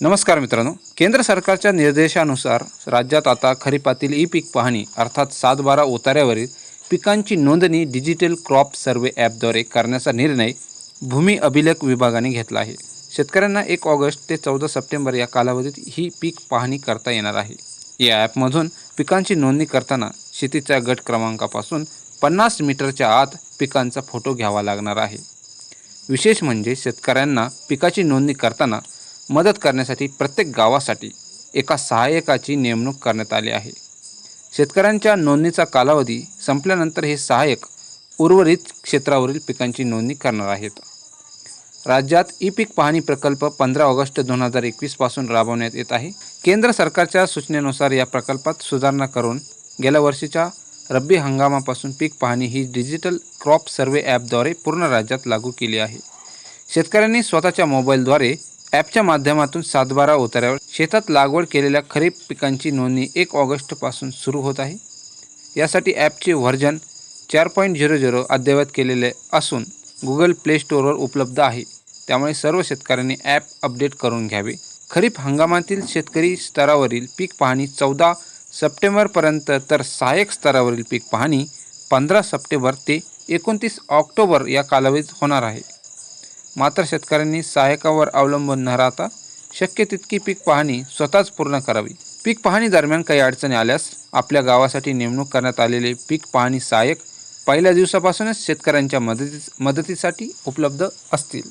नमस्कार मित्रांनो. केंद्र सरकारच्या निर्देशानुसार राज्यात आता खरीपातील ई पीक पाहणी अर्थात सात बारा पिकांची नोंदणी डिजिटल क्रॉप सर्वे ॲपद्वारे करण्याचा निर्णय भूमी अभिलेख विभागाने घेतला आहे. शेतकऱ्यांना एक ऑगस्ट ते चौदा सप्टेंबर या कालावधीत ही पीक पाहणी करता येणार आहे. या ॲपमधून पिकांची नोंदणी करताना शेतीच्या गट क्रमांकापासून पन्नास मीटरच्या आत पिकांचा फोटो घ्यावा लागणार आहे. विशेष म्हणजे शेतकऱ्यांना पिकाची नोंदणी करताना मदत करण्यासाठी प्रत्येक गावासाठी एका सहाय्यकाची नेमणूक करण्यात आली आहे. शेतकऱ्यांच्या नोंदणीचा कालावधी संपल्यानंतर हे सहाय्यक उर्वरित क्षेत्रावरील पिकांची नोंदणी करणार आहेत. राज्यात ई पीक पाहणी प्रकल्प पंधरा ऑगस्ट दोन हजार एकवीसपासून राबवण्यात येत आहे. केंद्र सरकारच्या सूचनेनुसार या प्रकल्पात सुधारणा करून गेल्या वर्षीच्या रब्बी हंगामापासून पीक पाहणी ही डिजिटल क्रॉप सर्वे ॲपद्वारे पूर्ण राज्यात लागू केली आहे. शेतकऱ्यांनी स्वतःच्या मोबाईलद्वारे ॲपच्या माध्यमातून सातबारा उतार्यावर शेतात लागवड केलेल्या खरीप पिकांची नोंदणी एक ऑगस्टपासून सुरू होत आहे. यासाठी ॲपचे व्हर्जन चार पॉईंट झिरो झिरो अद्ययावत केलेले असून गुगल प्ले स्टोअरवर उपलब्ध आहे. त्यामुळे सर्व शेतकऱ्यांनी ॲप अपडेट करून घ्यावे. खरीप हंगामातील शेतकरी स्तरावरील पीक पाहणी चौदा सप्टेंबरपर्यंत तर सहाय्यक स्तरावरील पीक पाहणी पंधरा सप्टेंबर ते एकोणतीस ऑक्टोबर या कालावधीत होणार आहे. मात्र शेतकऱ्यांनी सहायकावर अवलंबून न राहता शक्य तितकी पीक पाहणी स्वतःच पूर्ण करावी. पीक पाहणी दरम्यान काही अडचणी आल्यास आपल्या गावासाठी नेमणूक करण्यात आलेले पीक पाहणी सहाय्यक पहिल्या दिवसापासूनच शेतकऱ्यांच्या मदती मदतीसाठी उपलब्ध असतील.